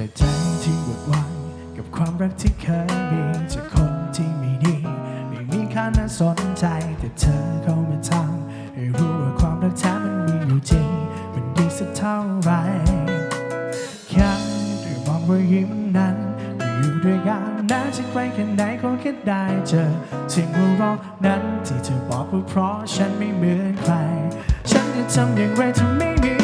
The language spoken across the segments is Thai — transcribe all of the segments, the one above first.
แต่ใจที่หวัดหวังกับความรักที่เคยมีจากคนที่ไม่ดี ไม่มีค่าน่าสนใจ แต่เธอเข้ามาทำให้รู้ว่าความรักแท้มันมีอยู่จริง มันดีสักเท่าไหรแค่ได้มองรอยยิ้มนั้นได้อยู่ด้วยกันน่าจะไกลแค่ไหนก็แค่ได้เจอเสียงหัวเราะนั้นที่เธอบอกว่าเพราะฉันไม่เหมือนใคร ฉันจะทำอย่างไรถ้าไม่มี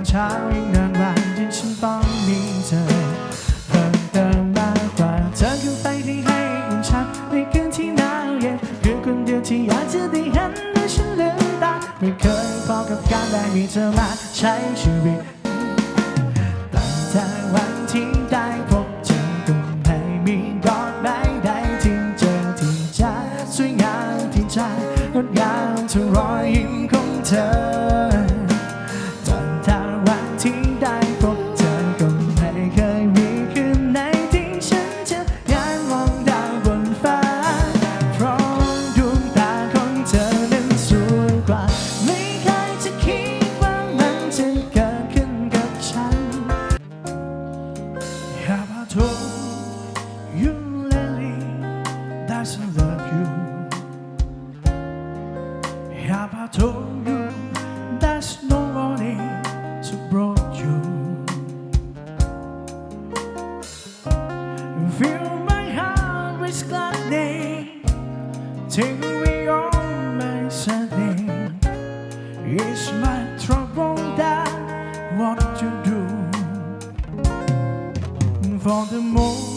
อนเช้ายิ่งนานวันที่ฉันต้องมีเธอเพิ่มเติมมากกว่าเธอคือไฟที่ให้อุ่นฉันในคืนที่หนาวเย็นคือคนเดียวที่อยากจะได้เห็นเมื่อฉันลืมตาไม่เคยพอกับการได้มีเธอมาใช้ชีวิตตั้งแต่วันที่ได้พบเจอก็ไม่มีดอกไม้ใดที่เจอที่จะสวยงามที่ใจงดงามเท่ารอยยิ้มของเธอ Have I told you there's nobody to brought you? Fill my heart with gladness Take away all my sadness. It's my trouble that what to do. For the morning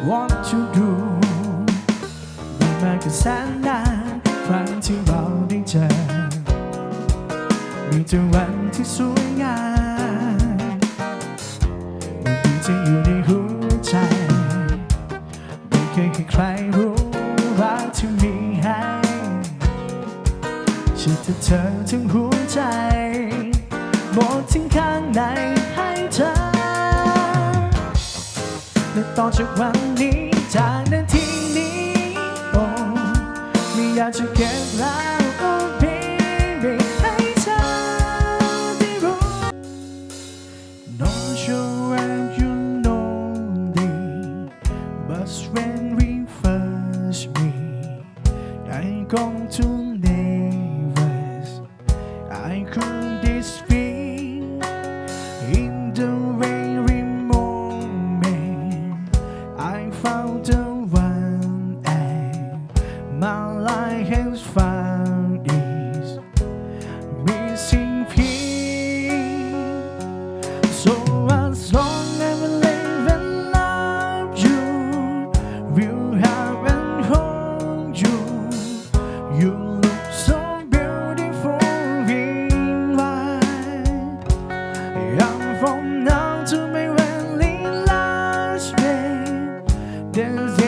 that what to do. ไม่มาก็แสนนานครั้งที่เราได้เจอมีแต่วันที่สวยงามมันดีที่อยู่ในหัวใจไม่เคยให้ใครรู้รักที่มีให้ฉันจะเธอทั้งหัวใจหมดทิ้งข้างในให้เธอ และต่อจากวันนี้จากนาทีนี้โอ้ไม่อยากจะเก็บแล้วโอ้ baby ให้เธอได้รู้ Not sure where you know this but when we first meet I go to nervous I could this 天色。